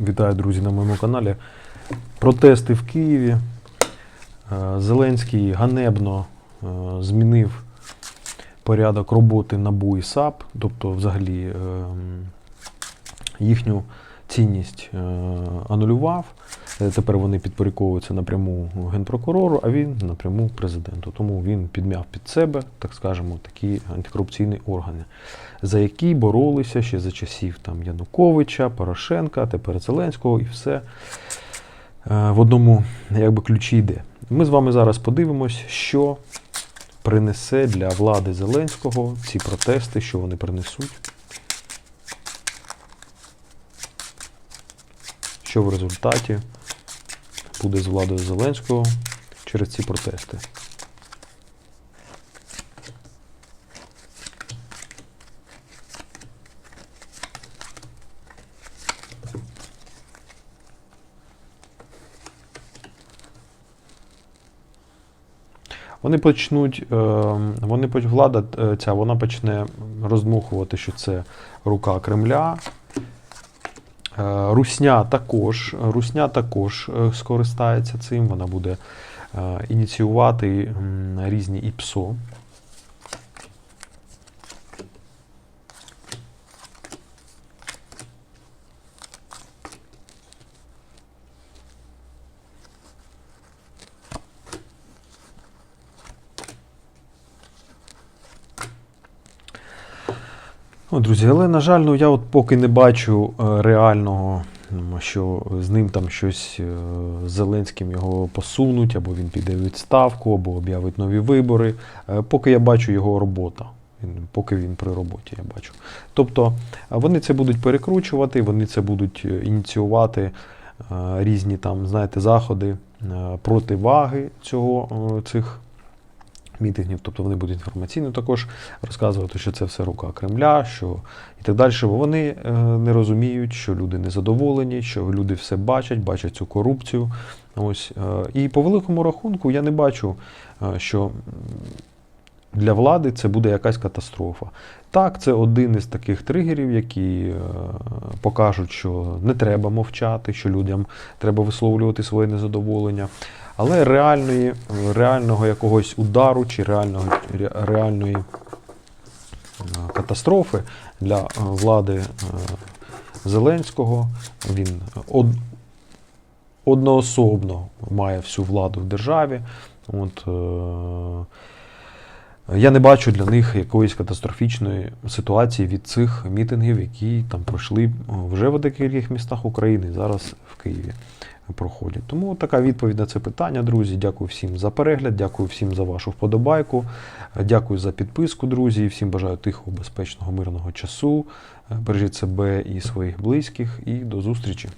Вітаю, друзі, на моєму каналі. Протести в Києві. Е, Зеленський ганебно е, змінив порядок роботи НАБУ і САП, тобто, взагалі, е, їхню цінність е, анулював. Е, Тепер вони підпорядковуються напряму генпрокурору, а він напряму президенту. Тому він підмяв під себе, так скажемо, такі антикорупційні органи, за які боролися ще за часів там, Януковича, Порошенка, тепер Зеленського і все е, в одному якби, ключі йде. Ми з вами зараз подивимось, що принесе для влади Зеленського ці протести, що вони принесуть. Що в результаті буде з владою Зеленського через ці протести. Вони почнуть, е, вони влада е, ця вона почне роздмухувати, що це рука Кремля. Е, Русня також, Русня також е, скористається цим, вона буде е, ініціювати різні ІПСО. О, друзі, але, на жаль, ну, я от поки не бачу е, реального, що з ним там щось е, з Зеленським його посунуть, або він піде в відставку, або об'явить нові вибори. Е, Поки я бачу його робота. Поки він при роботі, я бачу. Тобто вони це будуть перекручувати, вони це будуть ініціювати різні там, знаєте, заходи противаги цього, цих мітингів, тобто вони будуть інформаційно також розказувати, що це все рука Кремля, що і так далі. Бо вони е, не розуміють, що люди незадоволені, що люди все бачать, бачать цю корупцію. Ось е, і по великому рахунку я не бачу, е, що для влади це буде якась катастрофа. Так, це один із таких тригерів, які е, покажуть, що не треба мовчати, що людям треба висловлювати своє незадоволення. Але реальної, реального якогось удару чи реального, реальної е, катастрофи для е, влади Зеленського він одноособно має всю владу в державі. От, я не бачу для них якоїсь катастрофічної ситуації від цих мітингів, які там пройшли вже в декількох містах України, зараз в Києві проходять. Тому така відповідь на це питання, друзі. Дякую всім за перегляд, дякую всім за вашу вподобайку, дякую за підписку, друзі. Всім бажаю тихого, безпечного, мирного часу. Бережіть себе і своїх близьких, і до зустрічі.